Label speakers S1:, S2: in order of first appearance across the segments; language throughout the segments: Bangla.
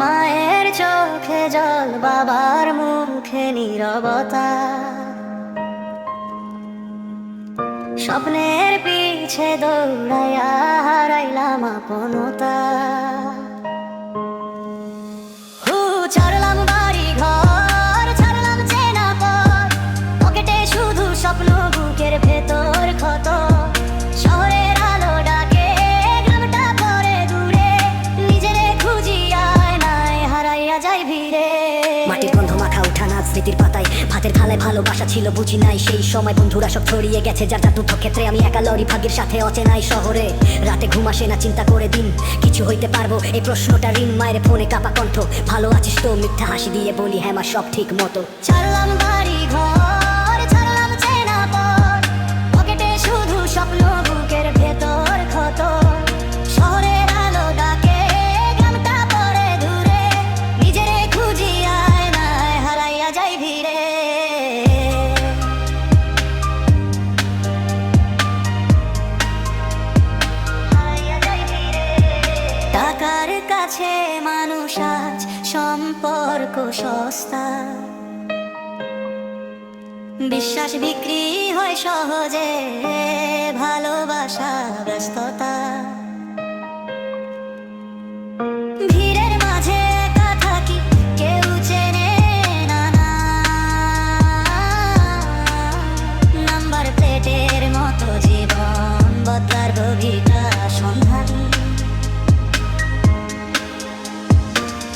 S1: মায়ের চোখে জল, বাবার মুখে নীরবতা। স্বপ্নের পিছে দৌড়াইয়া হারাইলাম আপনতা। বাড়ি ঘর ছাড়লাম চেনা পর পকেটে শুধু স্বপ্ন, বুকের ভেতর
S2: মাটির গন্ধ মাখা উঠানা স্মৃতির পাতায়। ভাতের থালায় ভালোবাসা ছিল, বুঝি নাই সেই সময়। বন্ধুরা সব ছড়িয়ে গেছে, যার যার দুঃখ ক্ষেত্রে আমি একা লরি ভাগের সাথে অচেনাই শহরে। রাতে ঘুম আসে না, চিন্তা করে দিন, কিছু হইতে পারব। এই প্রশ্নটা ঋণ মায়ের ফোনে কাপা কণ্ঠ। ভালো আছিস তো, মিথ্যা হাসি দিয়ে বলি হ্যাঁ সব ঠিক মতো।
S1: ছাড়লাম বাড়ি ভিড়ে। টাকার কাছে মানুষ আজ সম্পর্ক সস্তা বিশ্বাস বিক্রি হয় সহজে ভালোবাসা ব্যস্ততা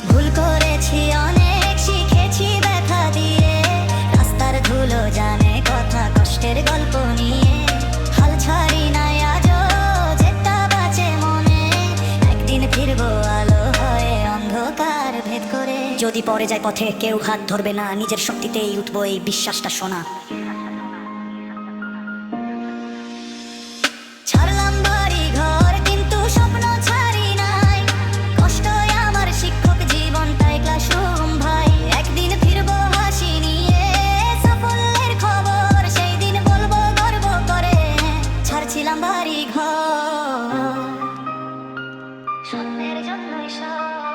S1: ভুল করেছি, অনেক শিখেছি ব্যথা দিয়ে। রাস্তার ধুলো জানে কথা কষ্টের গল্প নিয়ে। হাল ছাড়ি নাই আজও, যেটা বাঁচে মনে। একদিন ফিরবো, আলো হয়ে অন্ধকার ভেদ করে।
S2: যদি পরে যায় পথে, কেউ হাত ধরবে না। নিজের শক্তিতেই উঠবো এই বিশ্বাসটা শোনা।
S1: ছাড়লাম মেরে জন্মই সব